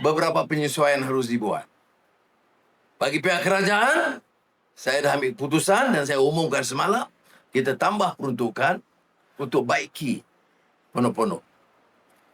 beberapa penyesuaian harus dibuat. Bagi pihak kerajaan, saya dah ambil keputusan dan saya umumkan semalam, kita tambah peruntukan untuk baiki pondok-pondok.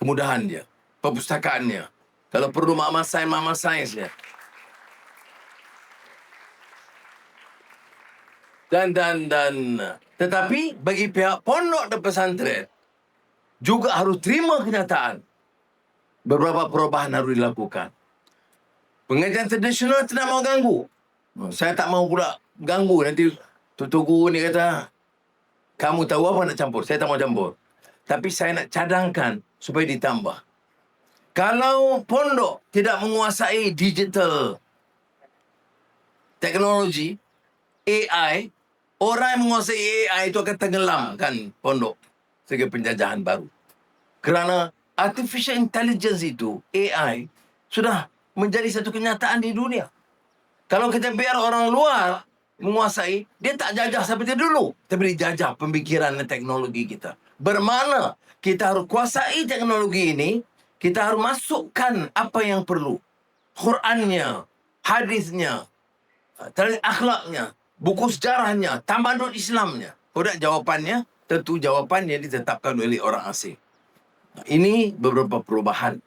Kemudahan dia, perpustakaannya. Kalau perlu mak sains, mak sainsnya. Dan, dan, dan. Tetapi bagi pihak pondok dan pesantren, juga harus terima kenyataan. Beberapa perubahan harus dilakukan. Pengajian tradisional tidak mau ganggu. Saya tak mau pula ganggu. Nanti tutup guru ni kata, kamu tahu apa nak campur? Saya tak mau campur. Tapi saya nak cadangkan supaya ditambah. Kalau pondok tidak menguasai digital teknologi, AI, orang yang menguasai AI itu akan tenggelamkan pondok sebagai penjajahan baru. Kerana artificial intelligence itu, AI, sudah menjadi satu kenyataan di dunia. Kalau kita biar orang luar menguasai, dia tak jajah seperti dulu. Tapi dia jajah pemikiran dan teknologi kita. Bermana kita harus kuasai teknologi ini, kita harus masukkan apa yang perlu. Qurannya, hadisnya, akhlaknya, buku sejarahnya, tamadun Islamnya. Sudah jawapannya, tentu jawapan yang ditetapkan oleh orang asing. Ini beberapa perubahan.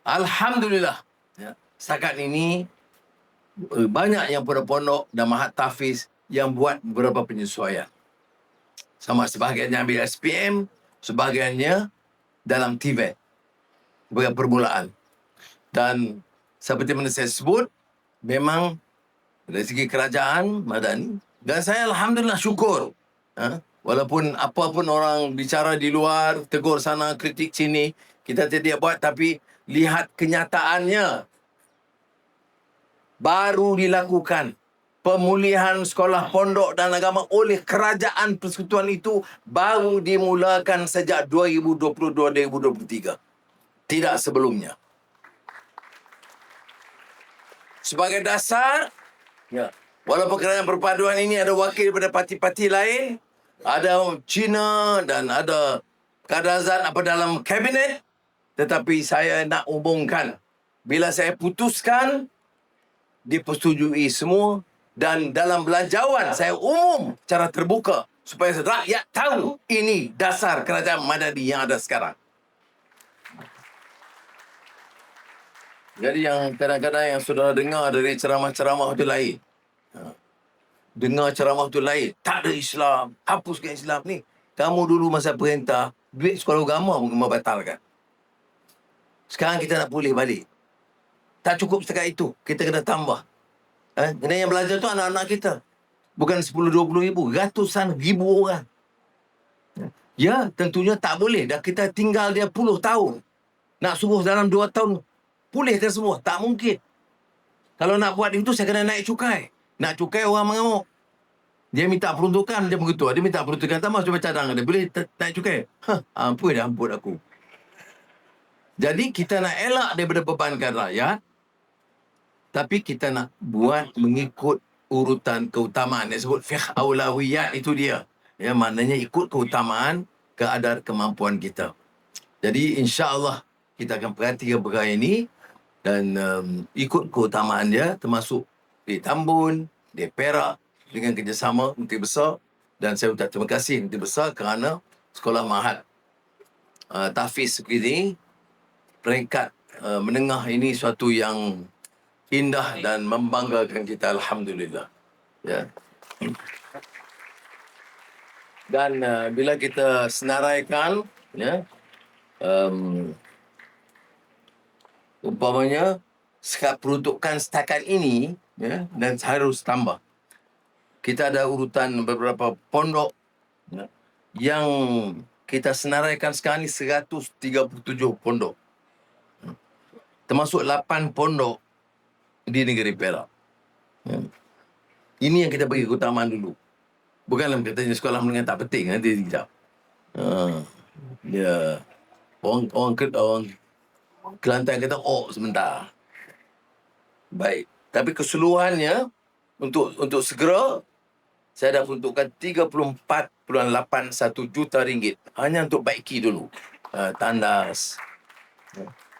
Alhamdulillah. Ya. Setakat ini eh, banyak yang pada pondok dan mahat tafiz yang buat beberapa penyesuaian. Sama sebahagiannya ambil SPM, sebahagiannya dalam TVET sebagai permulaan. Dan seperti mana saya sebut, memang dari segi kerajaan Madani, dan saya Alhamdulillah syukur. Ha? Walaupun apa pun orang bicara di luar, tegur sana, kritik sini, kita tidak buat tapi lihat kenyataannya baru dilakukan pemulihan sekolah pondok dan agama oleh kerajaan persekutuan itu baru dimulakan sejak 2022-2023. Tidak sebelumnya. Sebagai dasar, ya, walaupun kerajaan perpaduan ini ada wakil daripada parti-parti lain, ada China dan ada Kadazan apa dalam kabinet, tetapi saya nak umumkan bila saya putuskan dipersetujui semua dan dalam belanjawan saya umum cara terbuka supaya rakyat tahu ini dasar kerajaan Madani yang ada sekarang. Jadi yang kadang-kadang yang sudah dengar dari ceramah-ceramah itu lain. Dengar ceramah itu lain. Tak ada Islam. Hapuskan Islam ni. Kamu dulu masa perintah, duit sekolah agama pun batalkan. Sekarang kita nak pulih balik. Tak cukup setakat itu. Kita kena tambah. Eh? Dan yang belajar tu anak-anak kita. Bukan 10-20 ribu. Ratusan ribu orang. Ya, tentunya tak boleh. Dah kita tinggal dia puluh tahun. Nak suruh dalam dua tahun. Pulih dia semua. Tak mungkin. Kalau nak buat itu, saya kena naik cukai. Nak cukai orang mengamuk. Dia minta peruntukan dia begitu. Dia minta peruntukan tambah cuba cadang dia. Boleh naik cukai. Hah, ampun dah ampun aku. Jadi kita nak elak daripada bebankan rakyat. Tapi kita nak buat mengikut urutan keutamaan. Dia sebut fiqh awlawiyat itu dia. Ya, maknanya ikut keutamaan keadaan kemampuan kita. Jadi insya Allah kita akan perhatikan perkara ini dan um, ikut keutamaan dia termasuk di Tambun, di Perak dengan kerjasama Menteri Besar. Dan saya ucap terima kasih Menteri Besar kerana sekolah mahat. Uh, Tafiz ini peringkat uh, menengah ini suatu yang indah dan membanggakan kita alhamdulillah. Ya. Dan uh, bila kita senaraikan ya um, umpamanya sekat peruntukan setakat ini ya dan harus tambah kita ada urutan beberapa pondok ya, yang kita senaraikan sekarang ni 137 pondok termasuk 8 pondok di negeri Perak. Ya. Ini yang kita bagi keutamaan dulu. Bukanlah katanya sekolah menengah tak penting nanti sekejap. Ha. Ya. Orang orang orang Kelantan kata oh sebentar. Baik. Tapi keseluruhannya untuk untuk segera saya dah peruntukkan 34.81 juta ringgit hanya untuk baiki dulu. Uh, tandas.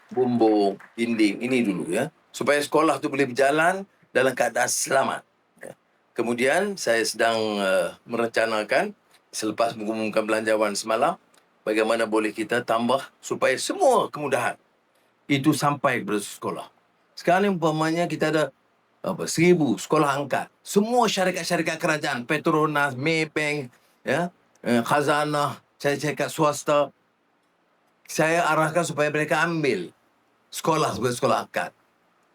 bumbung, dinding. Ini dulu ya. Supaya sekolah tu boleh berjalan dalam keadaan selamat. Ya. Kemudian saya sedang uh, merencanakan selepas mengumumkan belanjawan semalam bagaimana boleh kita tambah supaya semua kemudahan itu sampai kepada sekolah. Sekarang ni umpamanya kita ada apa seribu sekolah angkat. Semua syarikat-syarikat kerajaan, Petronas, Maybank, ya, eh, Khazanah, syarikat swasta, saya arahkan supaya mereka ambil sekolah sebagai sekolah akad.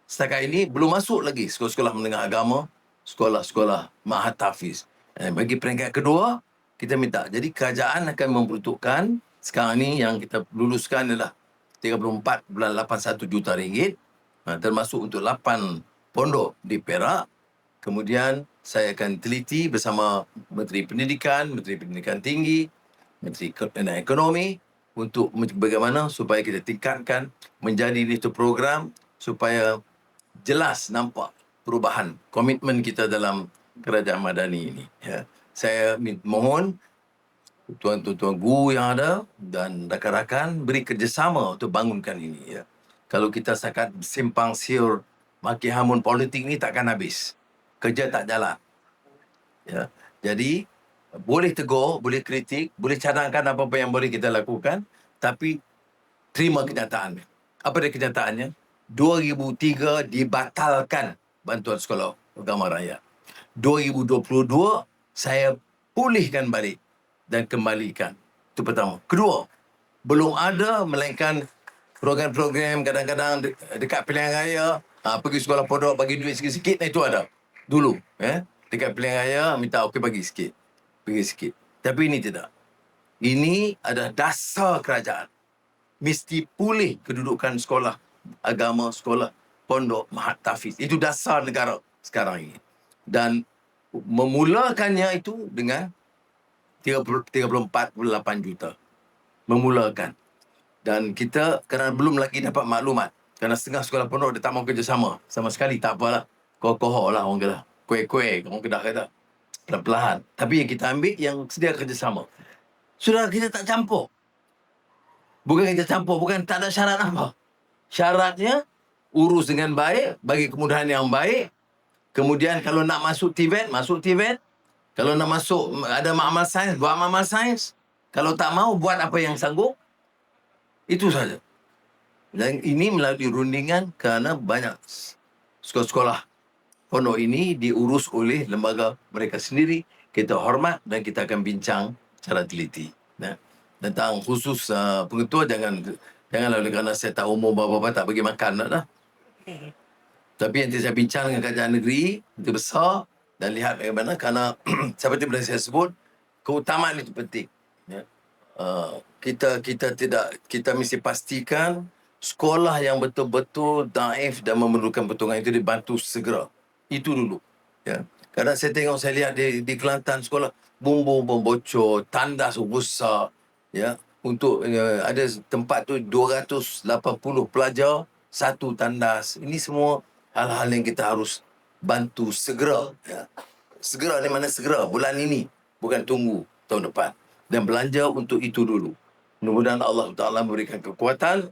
Setakat ini belum masuk lagi sekolah-sekolah menengah agama, sekolah-sekolah mahat tafiz. Eh, bagi peringkat kedua, kita minta. Jadi kerajaan akan memperuntukkan sekarang ni yang kita luluskan adalah 34.81 juta ringgit ha, termasuk untuk 8 pondok di Perak. Kemudian saya akan teliti bersama Menteri Pendidikan, Menteri Pendidikan Tinggi, Menteri Ekonomi untuk bagaimana supaya kita tingkatkan menjadi itu program supaya jelas nampak perubahan komitmen kita dalam kerajaan madani ini ya saya mohon tuan-tuan guru yang ada dan rakan-rakan beri kerjasama untuk bangunkan ini ya kalau kita sakat simpang siur maki hamun politik ni takkan habis kerja tak jalan ya jadi boleh tegur, boleh kritik, boleh cadangkan apa-apa yang boleh kita lakukan, tapi terima kenyataan. Apa dia kenyataannya? 2003 dibatalkan bantuan sekolah agama raya. 2022 saya pulihkan balik dan kembalikan. Itu pertama. Kedua, belum ada melainkan program-program kadang-kadang dekat pilihan raya, ha, pergi sekolah pondok bagi duit sikit-sikit, itu ada. Dulu, eh, dekat pilihan raya minta okey bagi sikit pergi sikit. Tapi ini tidak. Ini adalah dasar kerajaan. Mesti pulih kedudukan sekolah agama, sekolah pondok, mahat tafiz. Itu dasar negara sekarang ini. Dan memulakannya itu dengan 34.8 juta. Memulakan. Dan kita kerana belum lagi dapat maklumat. Kerana setengah sekolah pondok dia tak mau kerjasama. Sama sekali tak apalah. Kokoh lah orang kata. Kuih-kuih orang kedah kata perlahan-lahan. Tapi yang kita ambil yang sedia kerjasama. Sudah kita tak campur. Bukan kita campur, bukan tak ada syarat apa. Syaratnya urus dengan baik, bagi kemudahan yang baik. Kemudian kalau nak masuk TVET, masuk TVET. Kalau nak masuk ada makmal sains, buat makmal sains. Kalau tak mau buat apa yang sanggup. Itu saja. Dan ini melalui rundingan kerana banyak sekolah-sekolah pondok ini diurus oleh lembaga mereka sendiri. Kita hormat dan kita akan bincang secara teliti. Ya. Tentang khusus uh, pengetua jangan janganlah oleh kerana saya tahu umur bapa-bapa tak bagi makan nak dah. Tapi nanti saya bincang dengan kerajaan negeri, itu besar dan lihat bagaimana kerana seperti yang saya sebut, keutamaan itu penting. Ya. Uh, kita kita tidak kita mesti pastikan sekolah yang betul-betul daif dan memerlukan pertolongan itu dibantu segera. Itu dulu. Ya. Kadang saya tengok, saya lihat di, di Kelantan sekolah, bumbung pun bocor, tandas besar. Ya. Untuk uh, ada tempat tu 280 pelajar, satu tandas. Ini semua hal-hal yang kita harus bantu segera. Ya. Segera di mana segera? Bulan ini. Bukan tunggu tahun depan. Dan belanja untuk itu dulu. Mudah-mudahan Allah Ta'ala memberikan kekuatan.